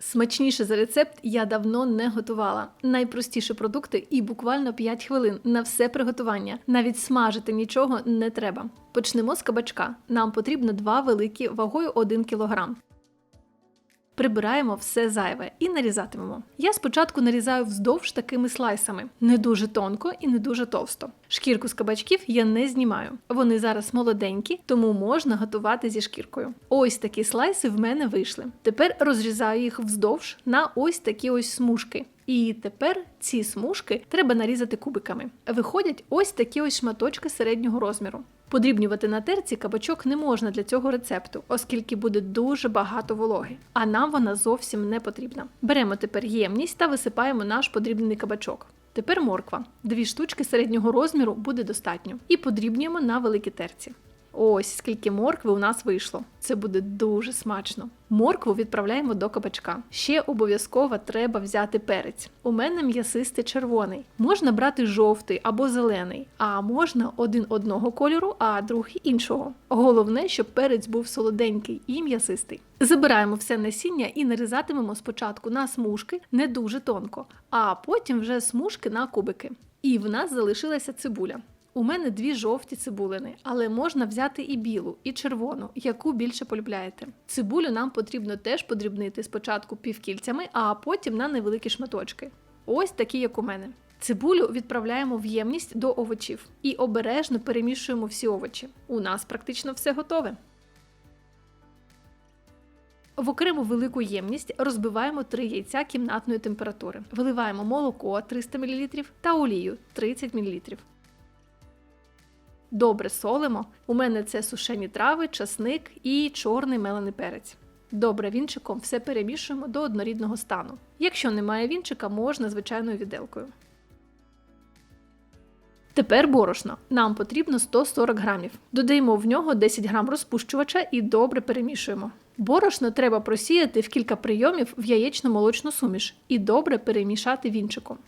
Смачніше за рецепт я давно не готувала. Найпростіші продукти і буквально 5 хвилин на все приготування. Навіть смажити нічого не треба. Почнемо з кабачка. Нам потрібно два великі вагою 1 кг. Прибираємо все зайве і нарізатимемо. Я спочатку нарізаю вздовж такими слайсами, не дуже тонко і не дуже товсто. Шкірку з кабачків я не знімаю. Вони зараз молоденькі, тому можна готувати зі шкіркою. Ось такі слайси в мене вийшли. Тепер розрізаю їх вздовж на ось такі ось смужки. І тепер ці смужки треба нарізати кубиками. Виходять ось такі ось шматочки середнього розміру. Подрібнювати на терці кабачок не можна для цього рецепту, оскільки буде дуже багато вологи, а нам вона зовсім не потрібна. Беремо тепер ємність та висипаємо наш подрібнений кабачок. Тепер морква. Дві штучки середнього розміру буде достатньо. І подрібнюємо на великій терці. Ось скільки моркви у нас вийшло. Це буде дуже смачно. Моркву відправляємо до кабачка. Ще обов'язково треба взяти перець. У мене м'ясистий червоний. Можна брати жовтий або зелений, а можна один одного кольору, а другий іншого. Головне, щоб перець був солоденький і м'ясистий. Забираємо все насіння і нарізатимемо спочатку на смужки не дуже тонко, а потім вже смужки на кубики. І в нас залишилася цибуля. У мене дві жовті цибулини, але можна взяти і білу, і червону, яку більше полюбляєте. Цибулю нам потрібно теж подрібнити спочатку півкільцями, а потім на невеликі шматочки. Ось такі, як у мене. Цибулю відправляємо в ємність до овочів і обережно перемішуємо всі овочі. У нас практично все готове. В окрему велику ємність розбиваємо 3 яйця кімнатної температури. Виливаємо молоко 300 мл та олію 30 мл. Добре солимо. У мене це сушені трави, часник і чорний мелений перець. Добре вінчиком все перемішуємо до однорідного стану. Якщо немає вінчика, можна звичайною віделкою. Тепер борошно. Нам потрібно 140 грамів. Додаємо в нього 10 грам розпущувача і добре перемішуємо. Борошно треба просіяти в кілька прийомів в яєчно-молочну суміш і добре перемішати вінчиком.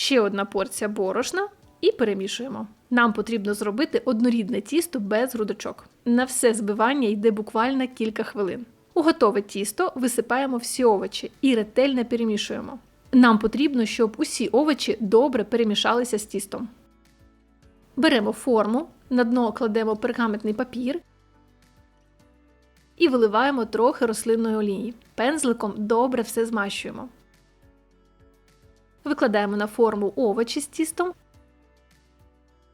Ще одна порція борошна і перемішуємо. Нам потрібно зробити однорідне тісто без грудочок. На все збивання йде буквально кілька хвилин. У готове тісто висипаємо всі овочі і ретельно перемішуємо. Нам потрібно, щоб усі овочі добре перемішалися з тістом. Беремо форму, на дно кладемо пергаментний папір і виливаємо трохи рослинної олії. Пензликом добре все змащуємо. Викладаємо на форму овочі з тістом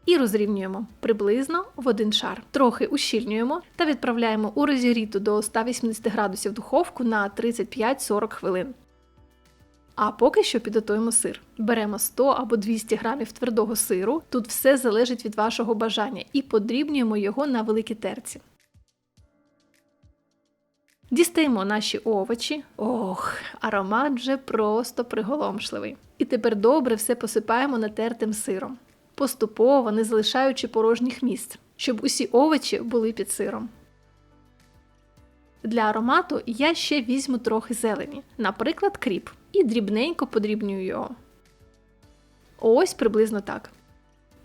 і розрівнюємо приблизно в один шар. Трохи ущільнюємо та відправляємо у розігріту до 180 градусів духовку на 35-40 хвилин. А поки що підготуємо сир. Беремо 100 або 200 грамів твердого сиру, тут все залежить від вашого бажання, і подрібнюємо його на великій терці. Дістаємо наші овочі. Ох, аромат вже просто приголомшливий. Тепер добре все посипаємо натертим сиром, поступово не залишаючи порожніх місць, щоб усі овочі були під сиром. Для аромату я ще візьму трохи зелені, наприклад, кріп, і дрібненько подрібнюю його. Ось приблизно так.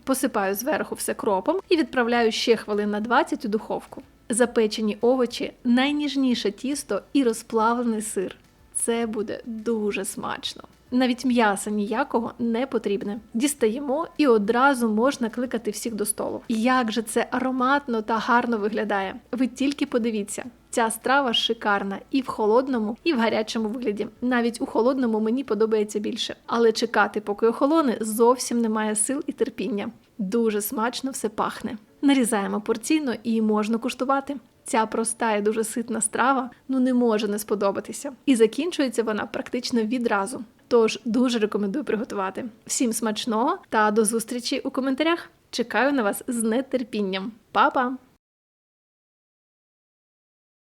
Посипаю зверху все кропом і відправляю ще хвилин на 20 у духовку. Запечені овочі, найніжніше тісто і розплавлений сир. Це буде дуже смачно. Навіть м'яса ніякого не потрібне. Дістаємо і одразу можна кликати всіх до столу. Як же це ароматно та гарно виглядає? Ви тільки подивіться. Ця страва шикарна і в холодному, і в гарячому вигляді. Навіть у холодному мені подобається більше. Але чекати, поки охолоне, зовсім немає сил і терпіння. Дуже смачно все пахне. Нарізаємо порційно і можна куштувати. Ця проста і дуже ситна страва ну не може не сподобатися. І закінчується вона практично відразу. Тож дуже рекомендую приготувати. Всім смачного та до зустрічі у коментарях. Чекаю на вас з нетерпінням. Па-па!